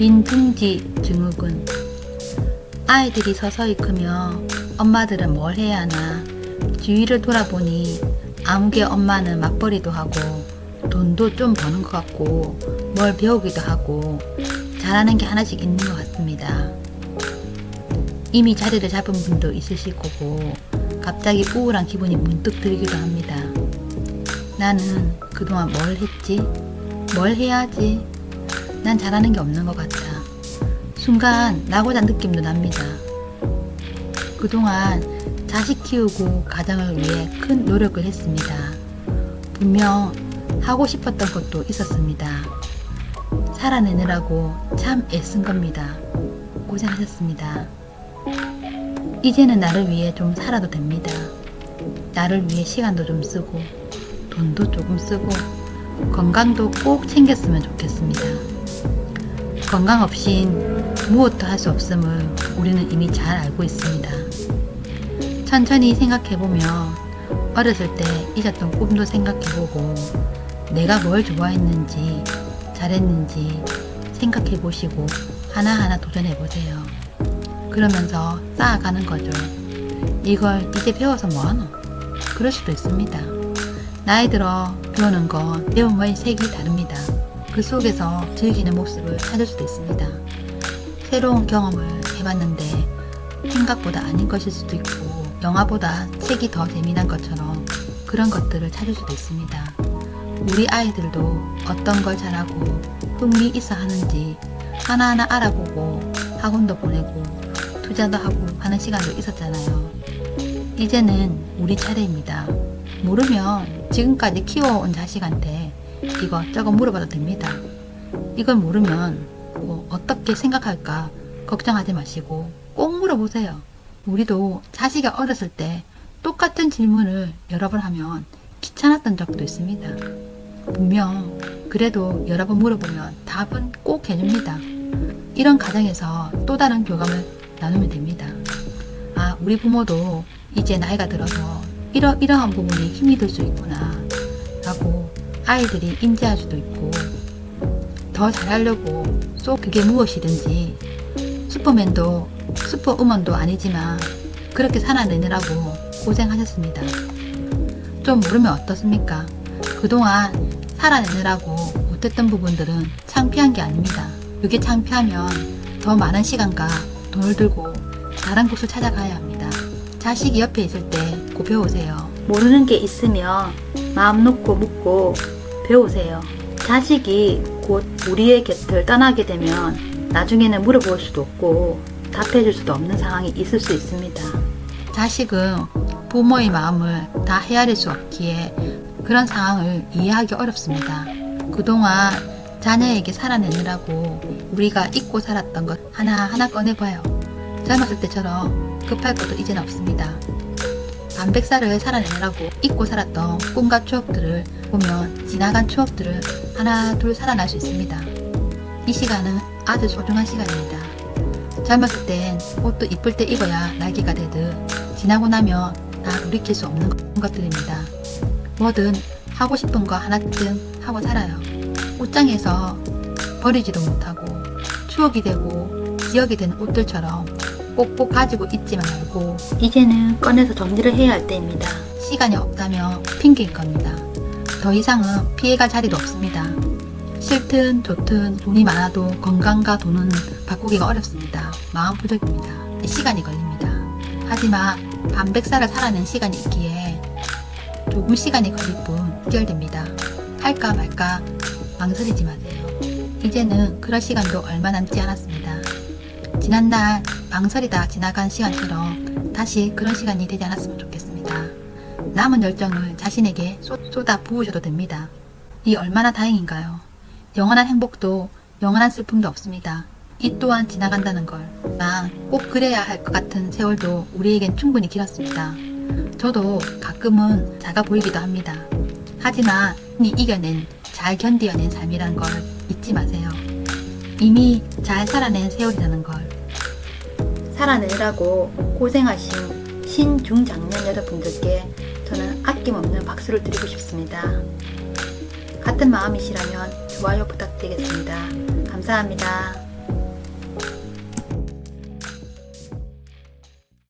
둥지 증후군 아이들이 서서히 크며 엄마들은 뭘 해야 하나 주위를 돌아보니 아무개 엄마는 맞벌이도 하고 돈도 좀 버는 것 같고 뭘 배우기도 하고 잘하는 게 하나씩 있는 것 같습니다. 이미 자리를 잡은 분도 있으실 거고 갑자기 우울한 기분이 문득 들기도 합니다. 나는 그동안 뭘 했지? 뭘 해야지? 난 잘하는 게 없는 것 같다. 순간 나고자 느낌도 납니다. 그동안 자식 키우고 가정을 위해 큰 노력을 했습니다. 분명 하고 싶었던 것도 있었습니다. 살아내느라고 참 애쓴 겁니다. 고생하셨습니다. 이제는 나를 위해 좀 살아도 됩니다. 나를 위해 시간도 좀 쓰고, 돈도 조금 쓰고, 건강도 꼭 챙겼으면 좋겠습니다. 건강 없인 무엇도 할 수 없음을 우리는 이미 잘 알고 있습니다. 천천히 생각해보면 어렸을 때 잊었던 꿈도 생각해보고 내가 뭘 좋아했는지 잘했는지 생각해보시고 하나하나 도전해보세요. 그러면서 쌓아가는 거죠. 이걸 이제 배워서 뭐하노? 그럴 수도 있습니다. 나이 들어 배우는 건 배움의 색이 다릅니다. 그 속에서 즐기는 모습을 찾을 수도 있습니다. 새로운 경험을 해봤는데 생각보다 아닌 것일 수도 있고 영화보다 책이 더 재미난 것처럼 그런 것들을 찾을 수도 있습니다. 우리 아이들도 어떤 걸 잘하고 흥미 있어 하는지 하나하나 알아보고 학원도 보내고 투자도 하고 하는 시간도 있었잖아요. 이제는 우리 차례입니다. 모르면 지금까지 키워온 자식한테 이거 저거 물어봐도 됩니다. 이걸 모르면 뭐 어떻게 생각할까 걱정하지 마시고 꼭 물어보세요. 우리도 자식이 어렸을 때 똑같은 질문을 여러 번 하면 귀찮았던 적도 있습니다. 분명 그래도 여러 번 물어보면 답은 꼭 해줍니다. 이런 가정에서 또 다른 교감을 나누면 됩니다. 아, 우리 부모도 이제 나이가 들어서 이러, 이러한 부분이 힘이 들 수 있구나. 아이들이 인지할 수도 있고, 더 잘하려고 쏙 그게 무엇이든지, 슈퍼맨도 슈퍼우먼도 아니지만, 그렇게 살아내느라고 고생하셨습니다. 좀 모르면 어떻습니까? 그동안 살아내느라고 못했던 부분들은 창피한 게 아닙니다. 그게 창피하면 더 많은 시간과 돈을 들고 다른 곳을 찾아가야 합니다. 자식이 옆에 있을 때꼭 배우세요. 모르는 게 있으면 마음 놓고 묻고 배우세요. 자식이 곧 우리의 곁을 떠나게 되면 나중에는 물어볼 수도 없고 답해줄 수도 없는 상황이 있을 수 있습니다. 자식은 부모의 마음을 다 헤아릴 수 없기에 그런 상황을 이해하기 어렵습니다. 그동안 자녀에게 살아내느라고 우리가 잊고 살았던 것 하나하나 꺼내봐요. 젊었을 때처럼 급할 것도 이젠 없습니다. 반백살을 살아내느라고 잊고 살았던 꿈과 추억들을 보면 지나간 추억들을 하나 둘 살아날 수 있습니다. 이 시간은 아주 소중한 시간입니다. 젊었을 땐 옷도 이쁠 때 입어야 날개가 되듯 지나고 나면 다 돌이킬 수 없는 것들입니다. 뭐든 하고 싶은 거 하나쯤 하고 살아요. 옷장에서 버리지도 못하고 추억이 되고 기억이 되는 옷들처럼 꼭꼭 가지고 있지 말고 이제는 꺼내서 정리를 해야 할 때입니다. 시간이 없다면 핑계일 겁니다. 더 이상은 피해갈 자리도 없습니다. 싫든 좋든 돈이 많아도 건강과 돈은 바꾸기가 어렵습니다. 마음 부족입니다. 시간이 걸립니다. 하지만 반백살을 살아낸 시간이 있기에 조금 시간이 걸릴 뿐 해결됩니다. 할까 말까 망설이지 마세요. 이제는 그럴 시간도 얼마 남지 않았습니다. 지난달 망설이다 지나간 시간처럼 다시 그런 시간이 되지 않았으면 좋겠습니다. 남은 열정을 자신에게 쏟, 쏟아 부으셔도 됩니다. 이 얼마나 다행인가요? 영원한 행복도 영원한 슬픔도 없습니다. 이 또한 지나간다는 걸. 난꼭 그래야 할 것 같은 세월도 우리에겐 충분히 길었습니다. 저도 가끔은 작아 보이기도 합니다. 하지만 이 이겨낸, 잘 견디어낸 삶이란 걸 잊지 마세요. 이미 잘 살아낸 세월이라는 걸. 살아내라고 고생하신 신중장년 여러분들께 저는 아낌없는 박수를 드리고 싶습니다. 같은 마음이시라면 좋아요 부탁드리겠습니다. 감사합니다.